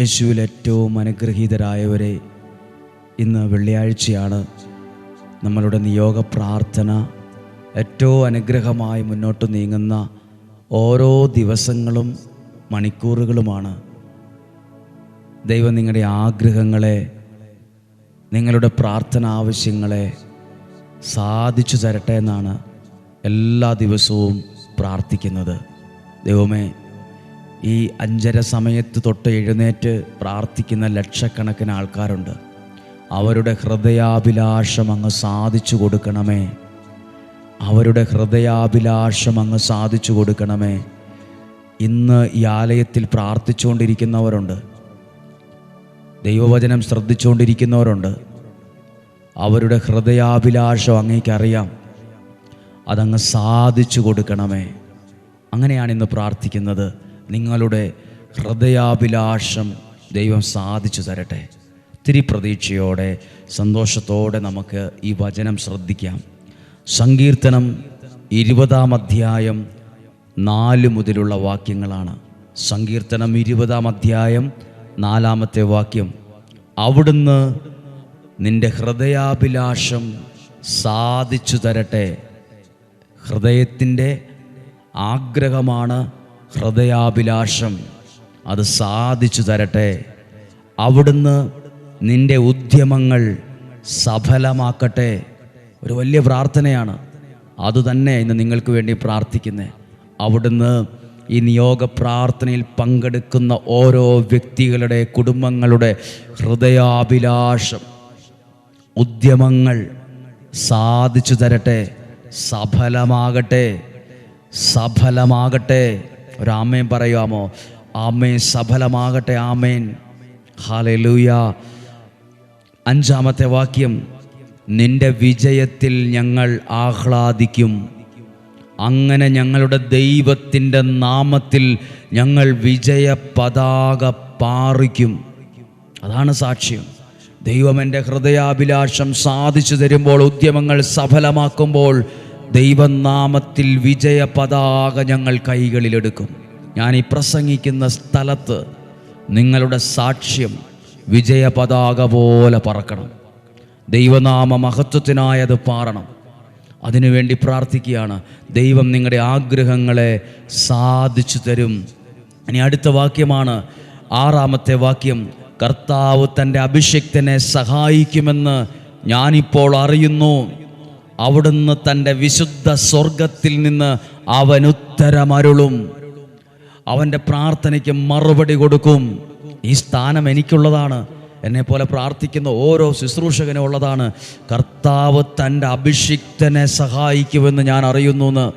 യേശുവിൽ ഏറ്റവും അനുഗ്രഹീതരായവരെ ഇന്ന് വെള്ളിയാഴ്ചയാണ് നമ്മളുടെ നിയോഗ പ്രാർത്ഥന. ഏറ്റവും അനുഗ്രഹമായി മുന്നോട്ട് നീങ്ങുന്ന ഓരോ ദിവസങ്ങളും മണിക്കൂറുകളുമാണ്. ദൈവം നിങ്ങളുടെ ആഗ്രഹങ്ങളെ നിങ്ങളുടെ പ്രാർത്ഥന ആവശ്യങ്ങളെ സാധിച്ചു തരട്ടെ എന്നാണ് എല്ലാ ദിവസവും പ്രാർത്ഥിക്കുന്നത്. ദൈവമേ ഈ അഞ്ചര സമയത്ത് തൊട്ട് എഴുന്നേറ്റ് പ്രാർത്ഥിക്കുന്ന ലക്ഷക്കണക്കിന് ആൾക്കാരുണ്ട്. അവരുടെ ഹൃദയാഭിലാഷം അങ്ങ് സാധിച്ചു കൊടുക്കണമേ. അവരുടെ ഹൃദയാഭിലാഷം അങ്ങ് സാധിച്ചു കൊടുക്കണമേ. ഇന്ന് ഈ ആലയത്തിൽ പ്രാർത്ഥിച്ചുകൊണ്ടിരിക്കുന്നവരുണ്ട്. ദൈവവചനം ശ്രദ്ധിച്ചുകൊണ്ടിരിക്കുന്നവരുണ്ട്. അവരുടെ ഹൃദയാഭിലാഷം അങ്ങേക്കറിയാം. അതങ്ങ് സാധിച്ചു കൊടുക്കണമേ. അങ്ങനെയാണ് ഇന്ന് പ്രാർത്ഥിക്കുന്നത്. നിങ്ങളുടെ ഹൃദയാഭിലാഷം ദൈവം സാധിച്ചു തരട്ടെ. ഒത്തിരി പ്രതീക്ഷയോടെ സന്തോഷത്തോടെ നമുക്ക് ഈ വചനം ശ്രദ്ധിക്കാം. സങ്കീർത്തനം ഇരുപതാം അധ്യായം നാല് മുതലുള്ള വാക്യങ്ങളാണ്. സങ്കീർത്തനം ഇരുപതാം അധ്യായം നാലാമത്തെ വാക്യം. അവിടുന്ന് നിന്റെ ഹൃദയാഭിലാഷം സാധിച്ചു തരട്ടെ. ഹൃദയത്തിന്റെ ആഗ്രഹമാണ് ഹൃദയാഭിലാഷം അത് സാധിച്ചു തരട്ടെ. അവിടുന്ന് നിന്റെ ഉദ്യമങ്ങൾ സഫലമാക്കട്ടെ. ഒരു വലിയ പ്രാർത്ഥനയാണ്. അതുതന്നെ ഇന്ന് നിങ്ങൾക്ക് വേണ്ടി പ്രാർത്ഥിക്കുന്നത് അവിടുന്ന് ഈ നിയോഗ പ്രാർത്ഥനയിൽ പങ്കെടുക്കുന്ന ഓരോ വ്യക്തികളുടെ കുടുംബങ്ങളുടെ ഹൃദയാഭിലാഷം ഉദ്യമങ്ങൾ സാധിച്ചു തരട്ടെ. സഫലമാകട്ടെ. സഫലമാകട്ടെ. ഒരാമേൻ പറയാമോ ആമേൻ സഫലമാകട്ടെ ആമേൻ. ഹാലലൂയ അഞ്ചാമത്തെ വാക്യം നിന്റെ വിജയത്തിൽ ഞങ്ങൾ ആഹ്ലാദിക്കും. അങ്ങനെ ഞങ്ങളുടെ ദൈവത്തിന്റെ നാമത്തിൽ ഞങ്ങൾ വിജയ പതാക പാറിക്കും. അതാണ് സാക്ഷ്യം. ദൈവം എന്റെ ഹൃദയാഭിലാഷം സാധിച്ചു തരുമ്പോൾ ഉദ്യമങ്ങൾ സഫലമാക്കുമ്പോൾ ദൈവനാമത്തിൽ വിജയ പതാക ഞങ്ങൾ കൈകളിലെടുക്കും. ഞാൻ ഈ പ്രസംഗിക്കുന്ന സ്ഥലത്ത് നിങ്ങളുടെ സാക്ഷ്യം വിജയപതാക പോലെ പറക്കണം. ദൈവനാമ മഹത്വത്തിനായത് പാറണം അതിനുവേണ്ടി പ്രാർത്ഥിക്കുകയാണ്. ദൈവം നിങ്ങളുടെ ആഗ്രഹങ്ങളെ സാധിച്ചു തരും. ഇനി അടുത്ത വാക്യമാണ്. ആറാമത്തെ വാക്യം കർത്താവ് തന്റെ അഭിഷിക്തനെ സഹായിക്കുമെന്ന് ഞാനിപ്പോൾ അറിയുന്നു. അവിടുന്ന് തന്റെ വിശുദ്ധ സ്വർഗത്തിൽ നിന്ന് അവൻ ഉത്തരമരുളും. അവന്റെ പ്രാർത്ഥനയ്ക്ക് മറുപടി കൊടുക്കും. ഈ സ്ഥാനം എനിക്കുള്ളതാണ്. എന്നെപ്പോലെ പോലെ പ്രാർത്ഥിക്കുന്ന ഓരോ ശുശ്രൂഷകനും ഉള്ളതാണ്. കർത്താവ് തന്റെ അഭിഷിക്തനെ സഹായിക്കുമെന്ന് ഞാൻ അറിയുന്നു എന്ന്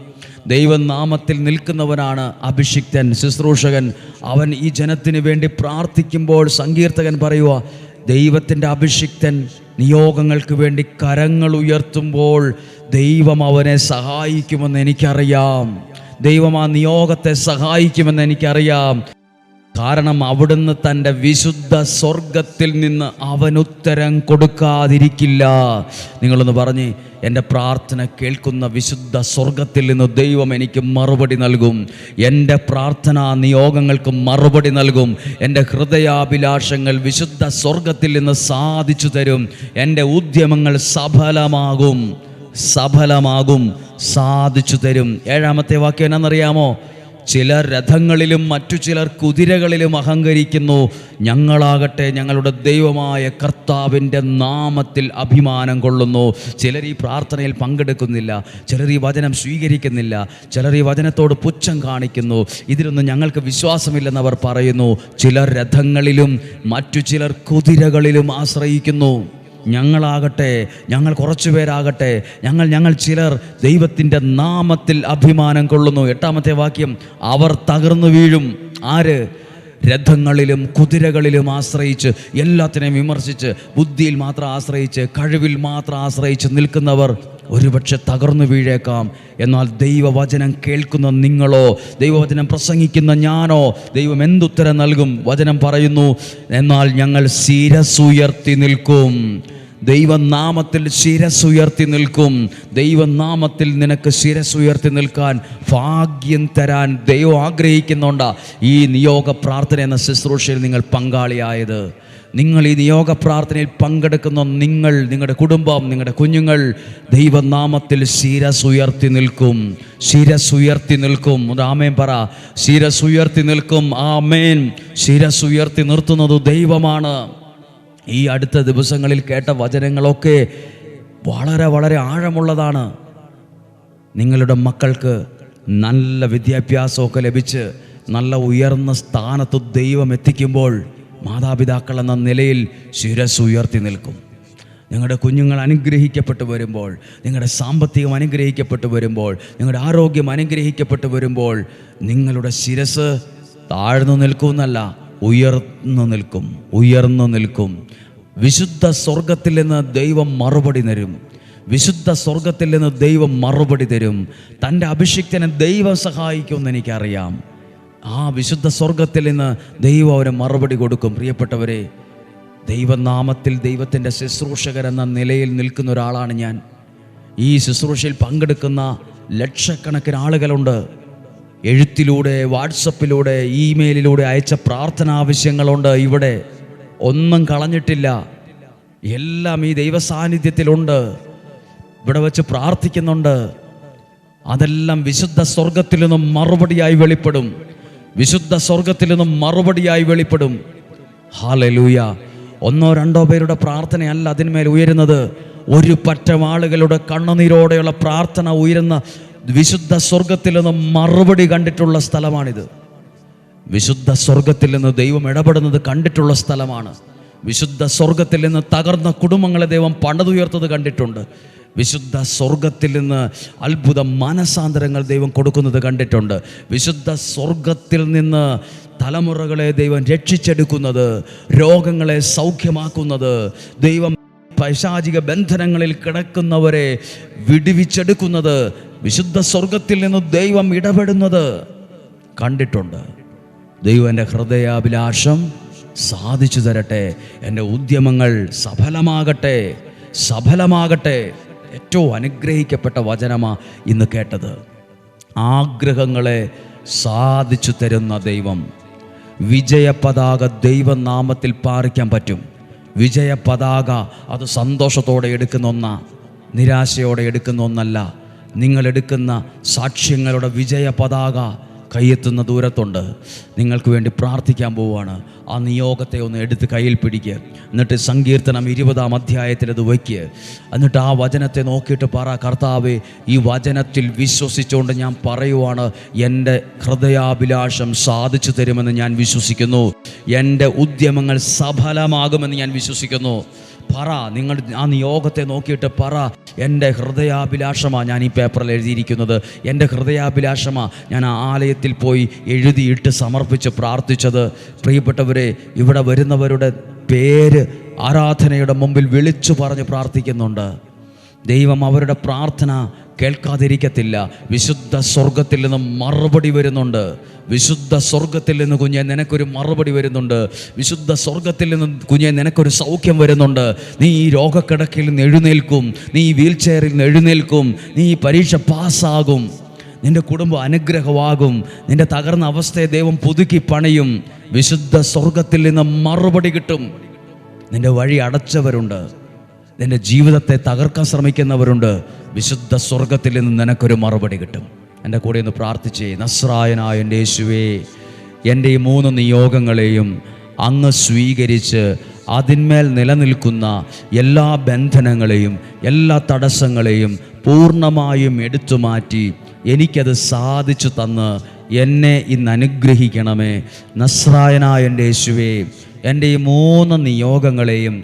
ദൈവനാമത്തിൽ നിൽക്കുന്നവനാണ് അഭിഷിക്തൻ ശുശ്രൂഷകൻ. അവൻ ഈ ജനത്തിന് വേണ്ടി പ്രാർത്ഥിക്കുമ്പോൾ സങ്കീർത്തകൻ പറയുക ദൈവത്തിന്റെ അഭിഷിക്തൻ നിയോഗങ്ങൾക്ക് വേണ്ടി കരങ്ങൾ ഉയർത്തുമ്പോൾ ദൈവം അവനെ സഹായിക്കുമെന്ന് എനിക്കറിയാം. ദൈവം ആ നിയോഗത്തെ സഹായിക്കുമെന്ന് എനിക്കറിയാം. കാരണം അവിടുന്ന് തന്റെ വിശുദ്ധ സ്വർഗത്തിൽ നിന്ന് അവൻ ഉത്തരം കൊടുക്കാതിരിക്കില്ല. നിങ്ങളൊന്ന് പറഞ്ഞ് എന്റെ പ്രാർത്ഥന കേൾക്കുന്ന വിശുദ്ധ സ്വർഗത്തിൽ നിന്ന് ദൈവം എനിക്ക് മറുപടി നൽകും. എന്റെ പ്രാർത്ഥന നിയോഗങ്ങൾക്ക് മറുപടി നൽകും. എന്റെ ഹൃദയാഭിലാഷങ്ങൾ വിശുദ്ധ സ്വർഗത്തിൽ നിന്ന് സാധിച്ചു തരും. എന്റെ ഉദ്യമങ്ങൾ സഫലമാകും. സഫലമാകും സാധിച്ചു തരും. ഏഴാമത്തെ വാക്യം എന്നറിയാമോ ചിലർ രഥങ്ങളിലും മറ്റു ചിലർ കുതിരകളിലും അഹങ്കരിക്കുന്നു. ഞങ്ങളാകട്ടെ ഞങ്ങളുടെ ദൈവമായ കർത്താവിന്റെ നാമത്തിൽ അഭിമാനം കൊള്ളുന്നു. ചിലർ ഈ പ്രാർത്ഥനയിൽ പങ്കെടുക്കുന്നില്ല ചിലർ ഈ വചനം സ്വീകരിക്കുന്നില്ല ചിലർ ഈ വചനത്തോട് പുച്ഛം കാണിക്കുന്നു. ഇതിലൊന്നും ഞങ്ങൾക്ക് വിശ്വാസമില്ലെന്ന് അവർ പറയുന്നു. ചിലർ രഥങ്ങളിലും മറ്റു ചിലർ കുതിരകളിലും ആശ്രയിക്കുന്നു. ഞങ്ങളാകട്ടെ ഞങ്ങൾ കുറച്ചു പേരാകട്ടെ ഞങ്ങൾ ഞങ്ങൾ ചിലർ ദൈവത്തിന്റെ നാമത്തിൽ അഭിമാനം കൊള്ളുന്നു. എട്ടാമത്തെ വാക്യം അവർ തകർന്നു വീഴും. ആര്? രഥങ്ങളിലും കുതിരകളിലും ആശ്രയിച്ച് എല്ലാത്തിനെയും വിമർശിച്ച് ബുദ്ധിയിൽ മാത്രം ആശ്രയിച്ച് കഴിവിൽ മാത്രം ആശ്രയിച്ച് നിൽക്കുന്നവർ ഒരുപക്ഷെ തകർന്നു വീഴേക്കാം. എന്നാൽ ദൈവവചനം കേൾക്കുന്ന നിങ്ങളോ ദൈവവചനം പ്രസംഗിക്കുന്ന ഞാനോ ദൈവം എന്തുത്തരം നൽകും? വചനം പറയുന്നു എന്നാൽ ഞങ്ങൾ ശിരസുയർത്തി നിൽക്കും. ദൈവനാമത്തിൽ ശിരസുയർത്തി നിൽക്കും. ദൈവനാമത്തിൽ നിനക്ക് ശിരസുയർത്തി നിൽക്കാൻ ഭാഗ്യം തരാൻ ദൈവം ആഗ്രഹിക്കുന്നുണ്ട്. ഈ നിയോഗ പ്രാർത്ഥന എന്ന ശുശ്രൂഷയിൽ നിങ്ങൾ പങ്കാളിയായത്. നിങ്ങൾ ഈ നിയോഗ പ്രാർത്ഥനയിൽ പങ്കെടുക്കുന്ന നിങ്ങൾ നിങ്ങളുടെ കുടുംബം നിങ്ങളുടെ കുഞ്ഞുങ്ങൾ ദൈവനാമത്തിൽ ശിരസുയർത്തി നിൽക്കും. ശിരസുയർത്തി നിൽക്കും. ആമേൻ പറ. ശിരസുയർത്തി നിൽക്കും. ആമേൻ. ശിരസുയർത്തി നിർത്തുന്നത് ദൈവമാണ്. ഈ അടുത്ത ദിവസങ്ങളിൽ കേട്ട വചനങ്ങളൊക്കെ വളരെ വളരെ ആഴമുള്ളതാണ്. നിങ്ങളുടെ മക്കൾക്ക് നല്ല വിദ്യാഭ്യാസമൊക്കെ ലഭിച്ച് നല്ല ഉയർന്ന സ്ഥാനത്ത് ദൈവം എത്തിക്കുമ്പോൾ മാതാപിതാക്കൾ എന്ന നിലയിൽ ശിരസ് ഉയർത്തി നിൽക്കും. നിങ്ങളുടെ കുഞ്ഞുങ്ങൾ അനുഗ്രഹിക്കപ്പെട്ടു വരുമ്പോൾ നിങ്ങളുടെ സാമ്പത്തികം അനുഗ്രഹിക്കപ്പെട്ടു വരുമ്പോൾ നിങ്ങളുടെ ആരോഗ്യം അനുഗ്രഹിക്കപ്പെട്ടു വരുമ്പോൾ നിങ്ങളുടെ ശിരസ് താഴ്ന്നു നിൽക്കുമെന്നല്ല ഉയർന്നു നിൽക്കും ഉയർന്നു നിൽക്കും. വിശുദ്ധ സ്വർഗത്തിൽ നിന്ന് ദൈവം മറുപടി തരും. വിശുദ്ധ സ്വർഗത്തിൽ നിന്ന് ദൈവം മറുപടി തരും. തന്റെ അഭിഷിക്തനെ ദൈവം സഹായിക്കുമെന്ന് എനിക്കറിയാം. ആ വിശുദ്ധ സ്വർഗത്തിൽ നിന്ന് ദൈവം അവന് മറുപടി കൊടുക്കും. പ്രിയപ്പെട്ടവരെ ദൈവനാമത്തിൽ ദൈവത്തിന്റെ ശുശ്രൂഷകർ എന്ന നിലയിൽ നിൽക്കുന്ന ഒരാളാണ് ഞാൻ. ഈ ശുശ്രൂഷയിൽ പങ്കെടുക്കുന്ന ലക്ഷക്കണക്കിന് ആളുകളുണ്ട്. എഴുത്തിലൂടെ വാട്സപ്പിലൂടെ ഇമെയിലിലൂടെ അയച്ച പ്രാർത്ഥന ആവശ്യങ്ങളുണ്ട് ഇവിടെ. ഒന്നും കളഞ്ഞിട്ടില്ല. എല്ലാം ഈ ദൈവസാന്നിധ്യത്തിലുണ്ട്. ഇവിടെ വെച്ച് പ്രാർത്ഥിക്കുന്നുണ്ട്. അതെല്ലാം വിശുദ്ധ സ്വർഗത്തിൽ നിന്നും മറുപടിയായി വെളിപ്പെടും. വിശുദ്ധ സ്വർഗത്തിൽ നിന്നും മറുപടിയായി വെളിപ്പെടും. ഹാലലൂയ ഒന്നോ രണ്ടോ പേരുടെ പ്രാർത്ഥനയല്ല അതിന്മേൽ ഉയരുന്നത്. ഒരു പറ്റം ആളുകളുടെ കണ്ണുനീരോടെയുള്ള പ്രാർത്ഥന ഉയരുന്ന വിശുദ്ധ സ്വർഗത്തിൽ നിന്ന് മറുപടി കണ്ടിട്ടുള്ള സ്ഥലമാണിത്. വിശുദ്ധ സ്വർഗത്തിൽ നിന്ന് ദൈവം ഇടപെടുന്നത് കണ്ടിട്ടുള്ള സ്ഥലമാണ്. വിശുദ്ധ സ്വർഗത്തിൽ നിന്ന് തകർന്ന കുടുംബങ്ങളെ ദൈവം പണിതുയർത്തത് കണ്ടിട്ടുണ്ട്. വിശുദ്ധ സ്വർഗത്തിൽ നിന്ന് അത്ഭുത മനസാന്തരങ്ങൾ ദൈവം കൊടുക്കുന്നത് കണ്ടിട്ടുണ്ട്. വിശുദ്ധ സ്വർഗത്തിൽ നിന്ന് തലമുറകളെ ദൈവം രക്ഷിച്ചെടുക്കുന്നത് രോഗങ്ങളെ സൗഖ്യമാക്കുന്നത് ദൈവം പൈശാചിക ബന്ധനങ്ങളിൽ കിടക്കുന്നവരെ വിടുവിച്ചെടുക്കുന്നത് വിശുദ്ധ സ്വർഗത്തിൽ നിന്ന് ദൈവം ഇടപെടുന്നത് കണ്ടിട്ടുണ്ട്. ദൈവം എന്റെ ഹൃദയാഭിലാഷം സാധിച്ചു തരട്ടെ. എന്റെ ഉദ്യമങ്ങൾ സഫലമാകട്ടെ. സഫലമാകട്ടെ. ഏറ്റവും അനുഗ്രഹിക്കപ്പെട്ട വചനമാ ഇന്ന് കേട്ടത്. ആഗ്രഹങ്ങളെ സാധിച്ചു തരുന്ന ദൈവം. വിജയപതാക ദൈവനാമത്തിൽ പാറിക്കാൻ പറ്റും. വിജയപതാക അത് സന്തോഷത്തോടെ എടുക്കുന്ന ഒന്നാ. നിരാശയോടെ എടുക്കുന്ന ഒന്നല്ല. നിങ്ങൾ എടുക്കുന്ന സാക്ഷ്യങ്ങളുടെ വിജയ പതാക കയ്യെത്തുന്ന ദൂരത്തുണ്ട്. നിങ്ങൾക്ക് വേണ്ടി പ്രാർത്ഥിക്കാൻ പോവുകയാണ്. ആ നിയോഗത്തെ ഒന്ന് എടുത്ത് കയ്യിൽ പിടിക്കുക എന്നിട്ട് സങ്കീർത്തനം ഇരുപതാം അധ്യായത്തിൽ അത് വയ്ക്കുക എന്നിട്ട് ആ വചനത്തെ നോക്കിയിട്ട് പറ കർത്താവെ ഈ വചനത്തിൽ വിശ്വസിച്ചുകൊണ്ട് ഞാൻ പറയുവാണ് എന്റെ ഹൃദയാഭിലാഷം സാധിച്ചു തരുമെന്ന് ഞാൻ വിശ്വസിക്കുന്നു. എന്റെ ഉദ്യമങ്ങൾ സഫലമാകുമെന്ന് ഞാൻ വിശ്വസിക്കുന്നു. പറ നിങ്ങൾ ആ നിയോഗത്തെ നോക്കിയിട്ട് പറ. എന്റെ ഹൃദയാഭിലാഷമാണ് ഞാൻ ഈ പേപ്പറിൽ എഴുതിയിരിക്കുന്നത്. എന്റെ ഹൃദയാഭിലാഷമാണ് ഞാൻ ആ ആലയത്തിൽ പോയി എഴുതിയിട്ട് സമർപ്പിച്ച് പ്രാർത്ഥിച്ചത്. പ്രിയപ്പെട്ടവരെ ഇവിടെ വരുന്നവരുടെ പേര് ആരാധനയുടെ മുമ്പിൽ വിളിച്ചു പറഞ്ഞ് പ്രാർത്ഥിക്കുന്നുണ്ട്. ദൈവം അവരുടെ പ്രാർത്ഥന കേൾക്കാതിരിക്കത്തില്ല. വിശുദ്ധ സ്വർഗത്തിൽ നിന്ന് മറുപടി വരുന്നുണ്ട്. വിശുദ്ധ സ്വർഗത്തിൽ നിന്ന് കുഞ്ഞെ നിനക്കൊരു മറുപടി വരുന്നുണ്ട്. വിശുദ്ധ സ്വർഗത്തിൽ നിന്ന് കുഞ്ഞെ നിനക്കൊരു സൗഖ്യം വരുന്നുണ്ട്. നീ ഈ രോഗക്കിടക്കിൽ നിന്ന് എഴുന്നേൽക്കും. നീ വീൽ ചെയറിൽ നിന്ന് എഴുന്നേൽക്കും. നീ ഈ പരീക്ഷ പാസ്സാകും. നിന്റെ കുടുംബം അനുഗ്രഹമാകും. നിന്റെ തകർന്ന അവസ്ഥയെ ദൈവം പുതുക്കി പണിയും. വിശുദ്ധ സ്വർഗത്തിൽ നിന്ന് മറുപടി കിട്ടും. നിന്റെ വഴി അടച്ചവരുണ്ട്. നിന്റെ ജീവിതത്തെ തകർക്കാൻ ശ്രമിക്കുന്നവരുണ്ട്. വിശുദ്ധ സ്വർഗത്തിൽ നിന്ന് നിനക്കൊരു മറുപടി കിട്ടും. എന്റെ കൂടെ ഒന്ന് പ്രാർത്ഥിച്ചേ. നസ്രായനായ എന്റെ യേശുവേ എന്റെ ഈ മൂന്ന് നിയോഗങ്ങളെയും അങ്ങ് സ്വീകരിച്ച് അതിന്മേൽ നിലനിൽക്കുന്ന എല്ലാ ബന്ധനങ്ങളെയും എല്ലാ തടസ്സങ്ങളെയും പൂർണമായും എടുത്തു മാറ്റി എനിക്കത് സാധിച്ചു തന്ന് എന്നെ ഇന്ന് അനുഗ്രഹിക്കണമേ. നസ്രായനായ എന്റെ യേശുവേ എന്റെ ഈ മൂന്ന് നിയോഗങ്ങളെയും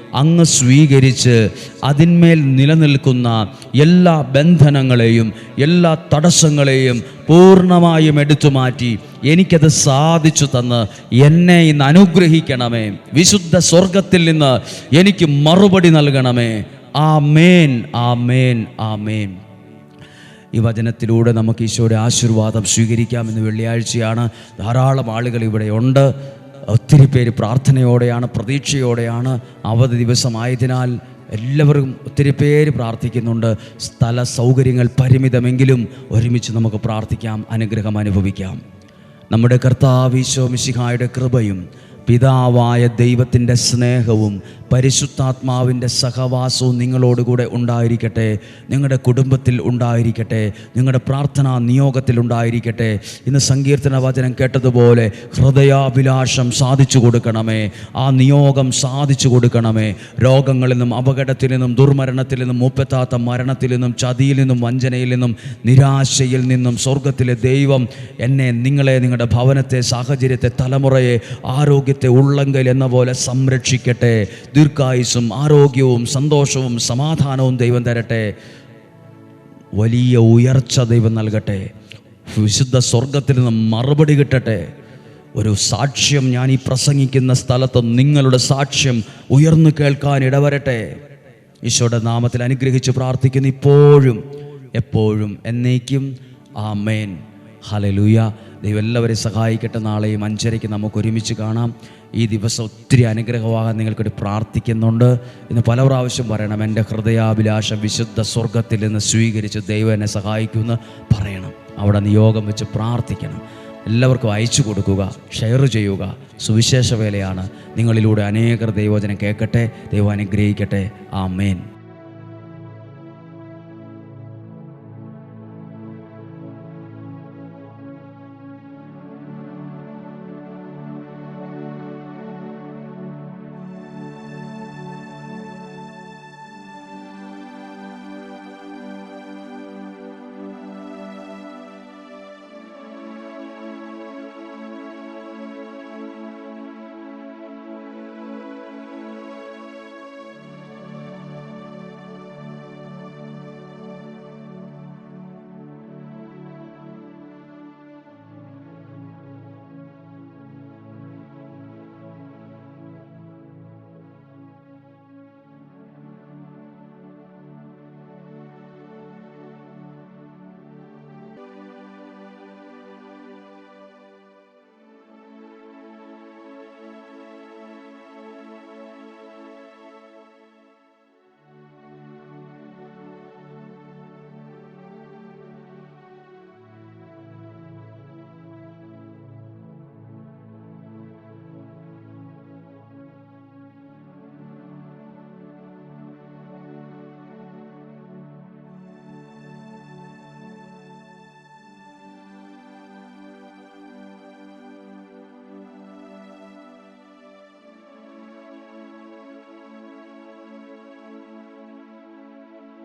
അങ്ങ് സ്വീകരിച്ച് അതിന്മേൽ നിലനിൽക്കുന്ന എല്ലാ ബന്ധനങ്ങളെയും എല്ലാ തടസ്സങ്ങളെയും പൂർണമായും എടുത്തു മാറ്റി എനിക്കത് സാധിച്ചു തന്ന് എന്നെ ഇന്ന് അനുഗ്രഹിക്കണമേ. വിശുദ്ധ സ്വർഗത്തിൽ നിന്ന് എനിക്ക് മറുപടി നൽകണമേ. ആ മേൻ ആ മേൻ ആ മേൻ ഈ വചനത്തിലൂടെ നമുക്ക് ഈശോയുടെ ആശീർവാദം സ്വീകരിക്കാമെന്ന് വെള്ളിയാഴ്ചയാണ് ധാരാളം ആളുകൾ ഇവിടെ ഉണ്ട്. ഒത്തിരി പേര് പ്രാർത്ഥനയോടെയാണ് പ്രതീക്ഷയോടെയാണ് അവധി ദിവസമായതിനാൽ എല്ലാവരും ഒത്തിരി പേര് പ്രാർത്ഥിക്കുന്നുണ്ട്. സ്ഥല സൗകര്യങ്ങൾ പരിമിതമെങ്കിലും ഒരുമിച്ച് നമുക്ക് പ്രാർത്ഥിക്കാം അനുഗ്രഹം അനുഭവിക്കാം. നമ്മുടെ കർത്താവ് ഈശോ മിശിഹായുടെ കൃപയും പിതാവായ ദൈവത്തിന്റെ സ്നേഹവും പരിശുദ്ധാത്മാവിന്റെ സഹവാസവും നിങ്ങളോടുകൂടെ ഉണ്ടായിരിക്കട്ടെ. നിങ്ങളുടെ കുടുംബത്തിൽ ഉണ്ടായിരിക്കട്ടെ. നിങ്ങളുടെ പ്രാർത്ഥനാ നിയോഗത്തിൽ ഉണ്ടായിരിക്കട്ടെ. ഇന്ന് സങ്കീർത്തന വചനം കേട്ടതുപോലെ ഹൃദയാഭിലാഷം സാധിച്ചു കൊടുക്കണമേ. ആ നിയോഗം സാധിച്ചു കൊടുക്കണമേ. രോഗങ്ങളിൽ നിന്നും അപകടത്തിൽ നിന്നും ദുർമരണത്തിൽ നിന്നും മൂപ്പത്താത്ത മരണത്തിൽ നിന്നും ചതിയിൽ നിന്നും വഞ്ചനയിൽ നിന്നും നിരാശയിൽ നിന്നും സ്വർഗത്തിലെ ദൈവം എന്നെ നിങ്ങളെ നിങ്ങളുടെ ഭവനത്തെ സാഹചര്യത്തെ തലമുറയെ ആരോഗ്യത്തെ ഉള്ളങ്കൽ എന്ന പോലെ സംരക്ഷിക്കട്ടെ. ദീർഘായുസും ആരോഗ്യവും സന്തോഷവും സമാധാനവും ദൈവം തരട്ടെ. വലിയ ഉയർച്ച ദൈവം നൽകട്ടെ. വിശുദ്ധ സ്വർഗത്തിൽ നിന്ന് മറുപടി കിട്ടട്ടെ. ഒരു സാക്ഷ്യം ഞാൻ ഈ പ്രസംഗിക്കുന്ന സ്ഥലത്ത് നിങ്ങളുടെ സാക്ഷ്യം ഉയർന്നു കേൾക്കാൻ ഇടവരട്ടെ. ഈശോയുടെ നാമത്തിൽ അനുഗ്രഹിച്ച് പ്രാർത്ഥിക്കുന്നു ഇപ്പോഴും എപ്പോഴും എന്നേക്കും. ആ മേൻ ഹലലൂയ ദൈവം എല്ലാവരെയും സഹായിക്കട്ടെ. നാളെയും അഞ്ചരയ്ക്ക് നമുക്ക് ഒരുമിച്ച് കാണാം. ഈ ദിവസം ഒത്തിരി അനുഗ്രഹമാകാൻ നിങ്ങൾക്കൊരു പ്രാർത്ഥിക്കുന്നുണ്ട് ഇന്ന് പല പ്രാവശ്യം പറയണം. എന്റെ ഹൃദയാഭിലാഷം വിശുദ്ധ സ്വർഗത്തിൽ നിന്ന് സ്വീകരിച്ച് ദൈവം എന്നെ സഹായിക്കുമെന്ന് പറയണം. അവിടെ നിയോഗം വെച്ച് പ്രാർത്ഥിക്കണം. എല്ലാവർക്കും അയച്ചു കൊടുക്കുക ഷെയർ ചെയ്യുക. സുവിശേഷ വേലയാണ് നിങ്ങളിലൂടെ അനേകർ ദൈവവചനം കേൾക്കട്ടെ ദൈവം അനുഗ്രഹിക്കട്ടെ. ആ